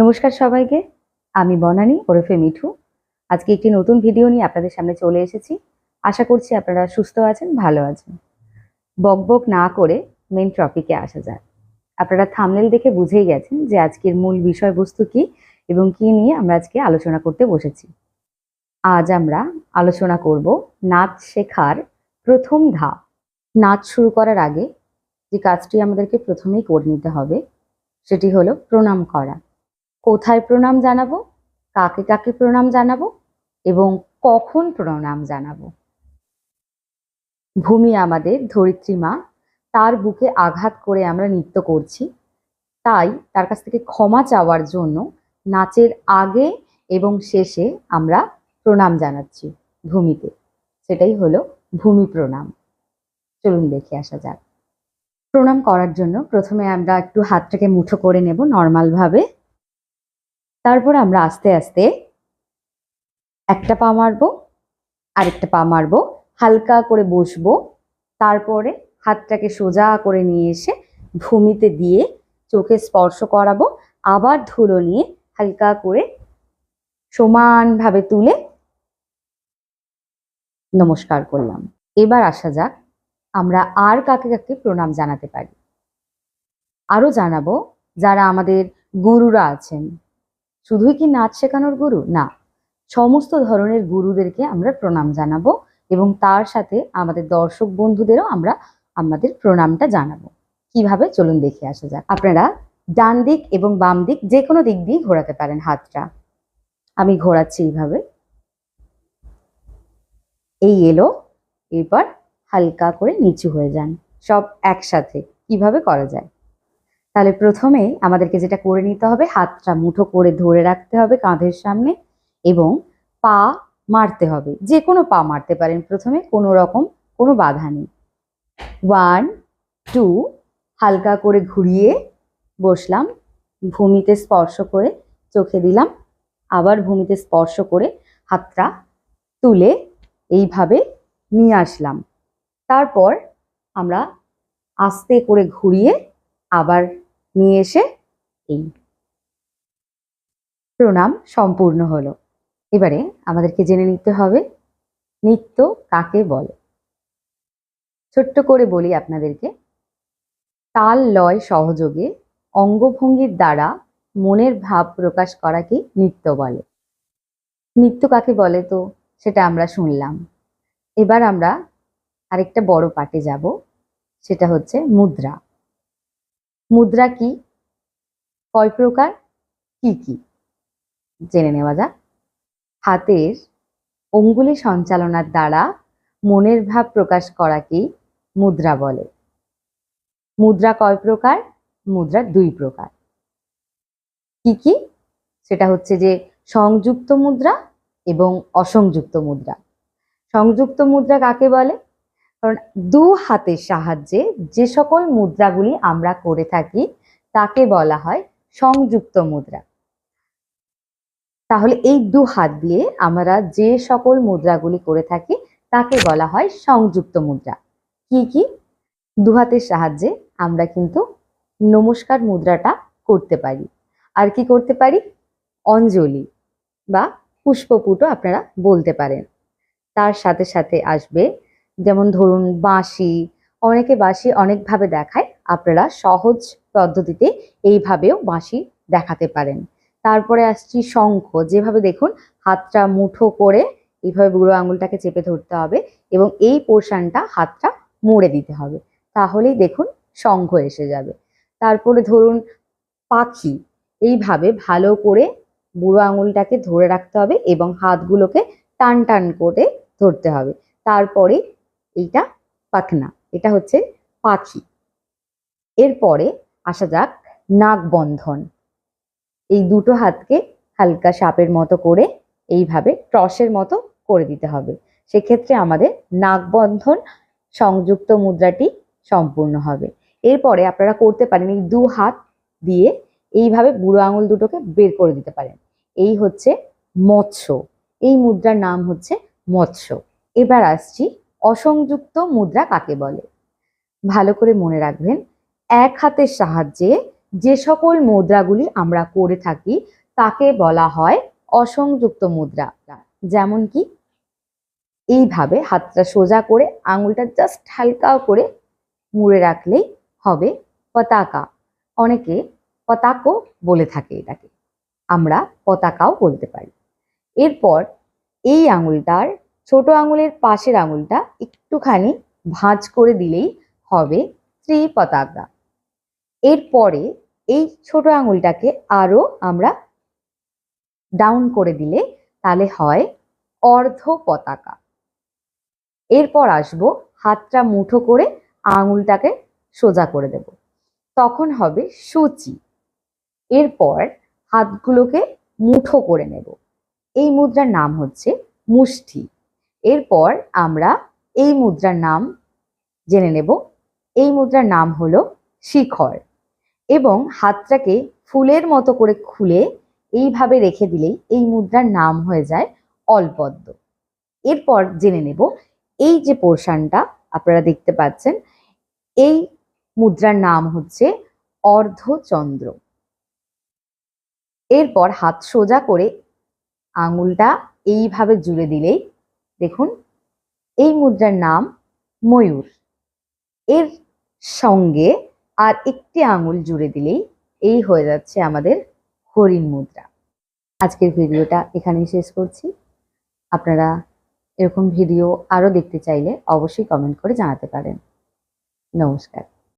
নমস্কার সবাইকে, আমি বনানী ওরফে মিঠু। আজকে একটি নতুন ভিডিও নিয়ে আপনাদের সামনে চলে এসেছি। আশা করছি আপনারা সুস্থ আছেন, ভালো আছেন। বকবক না করে মেন টপিকে আসা যাক। আপনারা থামনেল দেখে বুঝেই গেছেন যে আজকের মূল বিষয়বস্তু কি এবং কি নিয়ে আমরা আজকে আলোচনা করতে বসেছি। আজ আমরা আলোচনা করব নাচ শেখার প্রথম ধাপ। নাচ শুরু করার আগে যে কাজটি আমাদেরকে প্রথমেই করে নিতে হবে, সেটি হলো প্রণাম করা। কোথায় প্রণাম জানাব? কাকে কাকে প্রণাম জানাব? এবং কখন প্রণাম জানাব? ভূমি আমাদের ধরিত্রী মা, তার বুকে আঘাত করে আমরা নৃত্য করছি। তাই তার কাছ থেকে ক্ষমা চাওয়ার জন্য নাচের আগে এবং শেষে আমরা প্রণাম জানাচ্ছি ভূমিতে সেটাই হলো ভূমি প্রণাম। চলুন দেখে আসা যাক। প্রণাম করার জন্য প্রথমে আমরা একটু হাতটাকে মুঠো করে নেব নর্মাল ভাবে তারপর আমরা আস্তে আস্তে একটা পা মারবো, আরেকটা পা মারবো, হালকা করে বসবো। তারপরে হাতটাকে সোজা করে নিয়ে এসে ভূমিতে দিয়ে চোখে স্পর্শ করাবো, আবার ধুলো নিয়ে হালকা করে সমানভাবে তুলে নমস্কার করলাম। এবার আসা যাক আমরা আর কাকে কাকে প্রণাম জানাতে পারি। আরও জানাব যারা আমাদের গুরুরা আছেন। শুধুই কি নাচ শেখানোর গুরু? না। সমস্ত ধরনের গুরুদেরকে আমরা প্রণাম জানাব এবং তার সাথে আমাদের দর্শক বন্ধুদেরও আমরা আমাদের প্রণামটা জানাব। কীভাবে? চলুন দেখে আসা যাক। আপনারা ডান দিক এবং বাম দিক যে কোনো দিক দিয়ে ঘোরাতে পারেন হাতটা। আমি ঘোরাচ্ছি এইভাবে। এই এলো, এরপর হালকা করে নিচু হয়ে যান। সব একসাথে। কীভাবে করা যায়? তাহলে প্রথমে আমাদেরকে যেটা করে নিতে হবে, হাতটা মুঠো করে ধরে রাখতে হবে কাঁধের সামনে এবং পা মারতে হবে। যে কোনো পা মারতে পারেন প্রথমে, কোনো রকম কোনো বাধা নেই। ওয়ান টু হালকা করে ঘুরিয়ে বসলাম, ভূমিতে স্পর্শ করে চোখে দিলাম, আবার ভূমিতে স্পর্শ করে হাতটা তুলে এইভাবে নিয়ে আসলাম। তারপর আমরা আস্তে করে ঘুরিয়ে আবার নিয়ে এসে এই প্রণাম সম্পূর্ণ হলো। এবারে আমাদেরকে জেনে নিতে হবে, নৃত্য কাকে বলে? ছোট্ট করে বলি আপনাদেরকে, তাল লয় সহযোগে অঙ্গভঙ্গির দ্বারা মনের ভাব প্রকাশ করাকে নৃত্য বলে। নৃত্য কাকে বলে তো? সেটা আমরা শুনলাম। এবার আমরা আরেকটা বড় পাটে যাব, সেটা হচ্ছে মুদ্রা। মুদ্রা কি? কয় প্রকার? কি কি? জেনে নেওয়া যাক। হাতের অঙ্গুলি সঞ্চালনার দ্বারা মনের ভাব প্রকাশ করাকেই মুদ্রা বলে। মুদ্রা কয় প্রকার? মুদ্রা দুই প্রকার। কি কি? সেটা হচ্ছে যে সংযুক্ত মুদ্রা এবং অসংযুক্ত মুদ্রা। সংযুক্ত মুদ্রা কাকে বলে? কারণ দু হাতের সাহায্যে যে সকল মুদ্রাগুলি আমরা করে থাকি, তাকে বলা হয় সংযুক্ত মুদ্রা। তাহলে এই দু হাত দিয়ে আমরা যে সকল মুদ্রাগুলি করে থাকি, তাকে বলা হয় সংযুক্ত মুদ্রা। কি কি? দু হাতের সাহায্যে আমরা কিন্তু নমস্কার মুদ্রাটা করতে পারি। আর কি করতে পারি? অঞ্জলি বা পুষ্পপুটও আপনারা বলতে পারেন। তার সাথে সাথে আসবে যেমন ধরুন বাঁশি, অনেকে বাঁশি অনেকভাবে দেখায়, আপনারা সহজ পদ্ধতিতে এইভাবেও বাঁশি দেখাতে পারেন। তারপরে আসছি শঙ্খ, যেভাবে দেখুন হাতটা মুঠো করে এইভাবে বুড়ো আঙুলটাকে চেপে ধরতে হবে এবং এই পোর্শনটা হাতটা মুড়ে দিতে হবে, তাহলেই দেখুন শঙ্খ এসে যাবে। তারপরে ধরুন পাখি, এইভাবে ভালো করে বুড়ো আঙুলটাকে ধরে রাখতে হবে এবং হাতগুলোকে টান টান করে ধরতে হবে। তারপরে এইটা পাখনা, এটা হচ্ছে পাখি। এরপরে আসা যাক নাক বন্ধন এই দুটো হাতকে হালকা সাপের মতো করে এইভাবে টসের মতো করে দিতে হবে। সেক্ষেত্রে আমাদের নাক বন্ধন সংযুক্ত মুদ্রাটি সম্পূর্ণ হবে। এরপরে আপনারা করতে পারেন এই দু হাত দিয়ে এইভাবে বুড়ো আঙুল দুটোকে বের করে দিতে পারেন। এই হচ্ছে মৎস্য। এই মুদ্রার নাম হচ্ছে মৎস্য। এবার আসছি অসংযুক্ত মুদ্রা কাকে বলে? ভালো করে মনে রাখবেন, এক হাতের সাহায্যে যে সকল মুদ্রাগুলি আমরা করে থাকি, তাকে বলা হয় অসংযুক্ত মুদ্রা। যেমন কি? এইভাবে হাতটা সোজা করে আঙুলটা জাস্ট হালকা করে মুড়ে রাখলেই হবে পতাকা। অনেকে পতাকও বলে থাকে এটাকে। আমরা পতাকাও বলতে পারি। এরপর এই আঙুলটার ছোট আঙুলের পাশের আঙুলটা একটুখানি ভাঁজ করে দিলেই হবে ত্রি পতাকা এরপরে এই ছোট আঙুলটাকে আরও আমরা ডাউন করে দিলে তাহলে হয় অর্ধ পতাকা এরপর আসব হাতটা মুঠো করে আঙুলটাকে সোজা করে দেব। তখন হবে সূচি। এরপর হাতগুলোকে মুঠো করে নেব। এই মুদ্রার নাম হচ্ছে মুষ্টি। এরপর আমরা এই মুদ্রার নাম জেনে নেব। এই মুদ্রার নাম হলো শিখর এবং হাতটাকে ফুলের মতো করে খুলে এইভাবে রেখে দিলেই এই মুদ্রার নাম হয়ে যায় অলপদ্ম। এরপর জেনে নেব, এই যে পোর্শনটা আপনারা দেখতে পাচ্ছেন, এই মুদ্রার নাম হচ্ছে অর্ধচন্দ্র। এরপর হাত সোজা করে আঙুলটা এইভাবে জুড়ে দিলেই দেখুন, এই মুদ্রার নাম ময়ূর। এর সঙ্গে আর একটি আঙুল জুড়ে দিলেই এই হয়ে যাচ্ছে আমাদের হরিণ মুদ্রা। আজকের ভিডিওটা এখানেই শেষ করছি। আপনারা এরকম ভিডিও আরও দেখতে চাইলে অবশ্যই কমেন্ট করে জানাতে পারেন। নমস্কার।